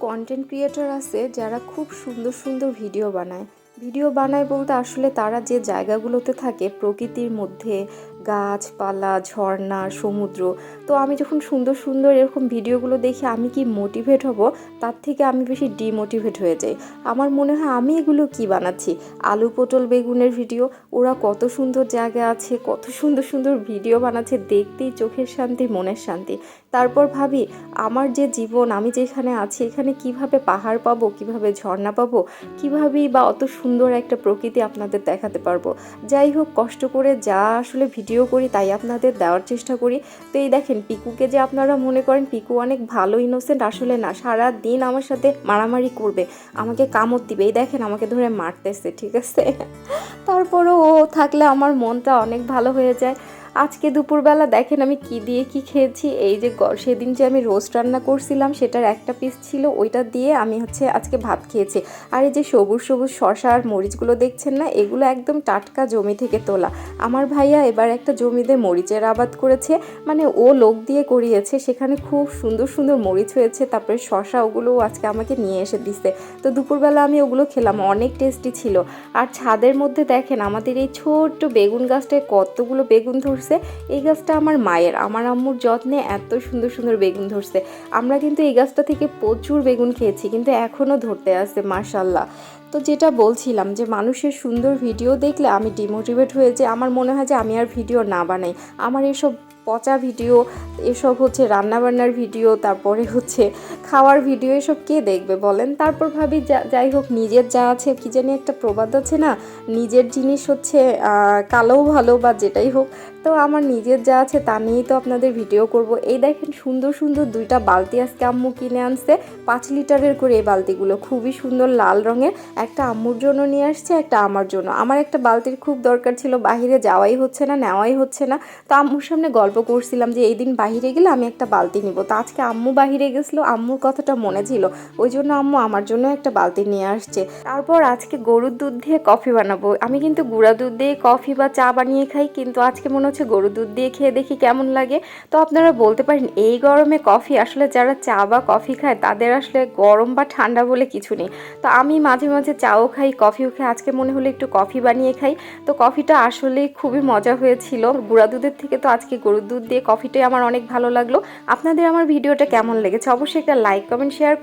Content creator আছে যারা খুব সুন্দর সুন্দর ভিডিও বানায়। ভিডিও বানায় বলতে আসলে তারা যে জায়গাগুলোতে থাকে প্রকৃতির মধ্যে গাছপালা, ঝর্ণা, সমুদ্র। তো আমি যখন সুন্দর সুন্দর এরকম ভিডিওগুলো দেখি, আমি কি মোটিভেট হব? তার থেকে আমি বেশি ডিমোটিভেট হয়ে যাই। আমার মনে হয় আমি এগুলো কি বানাচ্ছি? আলু পটল বেগুনের ভিডিও, ওরা কত সুন্দর জায়গা আছে, কত সুন্দর সুন্দর ভিডিও বানাচ্ছে, দেখতেই চোখের শান্তি, মনের শান্তি। তারপর ভাবি, আমার যে জীবন, আমি যেখানে আছি, এখানে কীভাবে পাহাড় পাবো, কীভাবে ঝর্ণা পাবো, কিভাবেই বা অত সুন্দর একটা প্রকৃতি আপনাদের দেখাতে পারব। যাই হোক, কষ্ট করে যা আসলে ভিডিও করি, তাই আপনাদের দেওয়ার চেষ্টা করি। তো এই দেখেন, পিকুকে যে আপনারা মনে করেন, পিকু অনেক ভালো ইনোসেন্ট আসলে না সারা দিন আমার সাথে মারামারি করবে, আমাকে কামড় দিবে। এই দেখেন, আমাকে ধরে মারতেছে, ঠিক আছে? তারপরও ও থাকলে আমার মনটা অনেক ভালো হয়ে যায়। আজকে দুপুরবেলা দেখেন আমি কি দিয়ে কি খেয়েছি। এই যে সেদিন যে আমি রোস্ট রান্না করছিলাম, সেটার একটা পিস ছিল, ওইটা দিয়ে আমি হচ্ছে আজকে ভাত খেয়েছি। আর এই যে সবুজ সবুজ শশা আর মরিচগুলো দেখছেন না, এগুলো একদম টাটকা জমি থেকে তোলা। আমার ভাইয়া এবার একটা জমিতে মরিচের আবাদ করেছে মানে ও লোক দিয়ে করিয়েছে, সেখানে খুব সুন্দর সুন্দর মরিচ হয়েছে, তারপরে শশা ওগুলো আজকে আমাকে নিয়ে এসে দিছে। তো দুপুরবেলা আমি ওগুলো খেলাম, অনেক টেস্টি ছিল। আর ছাদের মধ্যে দেখেন আমাদের এই ছোট্ট বেগুন গাছটায় কতগুলো বেগুন ধরছে। এই গাছটা আমার মায়ের। আমার আম্মুর যত্নে এত সুন্দর সুন্দর বেগুন ধরছে। আমরা কিন্তু এই গাছটা থেকে প্রচুর বেগুন খেয়েছি, কিন্তু এখনও ধরতে আছে মার্শাল্লাহ তো যেটা বলছিলাম যে, মানুষের সুন্দর ভিডিও দেখলে আমি ডিমোটিভেট হয়ে যে আমার মনে হয় যে, আমি আর ভিডিও না বানাই। আমার এসব পচা ভিডিও, এসব হচ্ছে রান্নাবান্নার ভিডিও, তারপরে হচ্ছে খাওয়ার ভিডিও, এসব কে দেখবে বলেন? তারপর ভাবি যাই হোক, নিজের যা আছে, কি জানি একটা প্রবাদ আছে না? নিজের জিনিস হচ্ছে কালোও ভালো বা যেটাই হোক তো আমার নিজের যা আছে তা নিয়েই তো আপনাদের ভিডিও করব। এই দেখেন সুন্দর সুন্দর দুইটা বালতি আজকে আম্মু কিনে আনছে। পাঁচ লিটারের করে এই বালতিগুলো, খুবই সুন্দর লাল রঙের। একটা আম্মুর জন্য নিয়ে আসছে, একটা আমার জন্য। আমার একটা বালতির খুব দরকার ছিল, বাহিরে যাওয়াই হচ্ছে না, নেওয়াই হচ্ছে না। তো আম্মুর সামনে গল্প করছিলাম যে এই দিন বাহিরে গেলে আমি একটা বালতি নিব। তো আজকে আম্মু বাহিরে গেছিল, আম্মুর কথাটা মনে ছিল। ওই জন্য আম্মু আমার জন্য একটা বালতি নিয়ে আসছে। তারপর আজকে গরুর দুধ দিয়ে কফি বানাবো। আমি কিন্তু গুঁড়া দুধ দিয়ে কফি বা চা বানিয়ে খাই, কিন্তু আজকে মনে হচ্ছে গরুর দুধ দিয়ে খেয়ে দেখি কেমন লাগে। তো আপনারা বলতে পারেন, এই গরমে কফি আসলে যারা চা বা কফি খায়, তাদের আসলে গরম বা ঠান্ডা বলে কিছু নেই। তো আমি মাঝে মাঝে চাও খাই, কফিও খাই। আজকে মনে হলো একটু কফি বানিয়ে খাই। তো কফিটা আসলে খুবই মজা হয়েছিল। গুঁড়া দুধের থেকে তো আজকে গরুর দুধ দিয়ে কফিটাই আমার অনেক ভালো লাগল। আপনাদের আমার ভিডিওটা কেমন লেগেছে? অবশ্যই একটা লাইক, কমেন্ট, শেয়ার